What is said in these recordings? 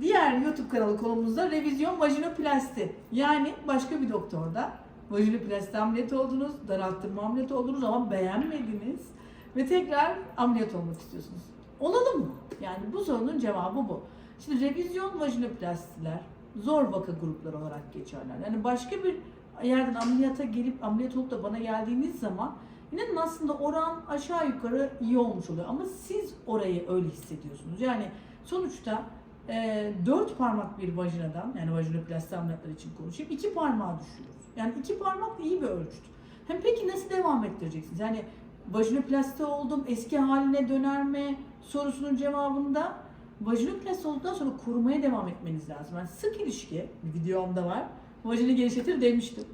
diğer YouTube kanalı konumuzda revizyon vajinoplasti. Yani başka bir doktorda vajinoplasti ameliyat oldunuz, daralttırma ameliyatı oldunuz ama beğenmediniz ve tekrar ameliyat olmak istiyorsunuz. Olalım mı? Yani bu sorunun cevabı bu. Şimdi revizyon vajinoplastiler zor vaka grupları olarak geçerler. Yani başka bir yerden ameliyata gelip ameliyat olup da bana geldiğiniz zaman inanın aslında oran aşağı yukarı iyi olmuş oluyor. Ama siz orayı öyle hissediyorsunuz. Yani sonuçta e, dört parmak bir vajinadan yani vajinoplasti ameliyatları için konuşayım iki parmağı düşürüyoruz. Yani iki parmak iyi bir ölçüt. Hem peki nasıl devam ettireceksiniz? Yani vajinoplasti oldum eski haline döner mi sorusunun cevabında vajinoplasti olduktan sonra korumaya devam etmeniz lazım. Yani sık ilişki bir videomda var. Vajini genişletir demiştim.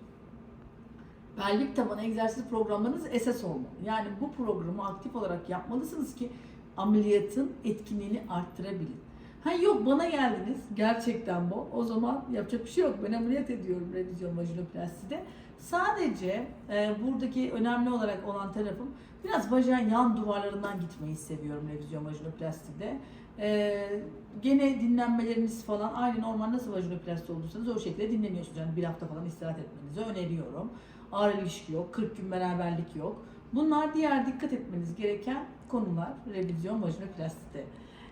Pelvik taban egzersiz programlarınız esas olmalı. Yani bu programı aktif olarak yapmalısınız ki ameliyatın etkinliğini arttırabilin. Ha yok bana geldiniz gerçekten bu. O zaman yapacak bir şey yok. Ben ameliyat ediyorum revizyon vajinoplastide. Sadece e, buradaki önemli olarak olan tarafım biraz bacağın yan duvarlarından gitmeyi seviyorum revizyon vajinoplastide. E, gene dinlenmeleriniz falan aynı normal nasıl vajinoplasti olduysanız o şekilde dinleniyorsunuz. Yani bir hafta falan istirahat etmenizi öneriyorum. Ağır ilişki yok, 40 gün beraberlik yok. Bunlar diğer dikkat etmeniz gereken konular revizyon vajinoplastide.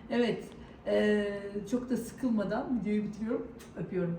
Evet, e, çok da sıkılmadan videoyu bitiriyorum. Öpüyorum.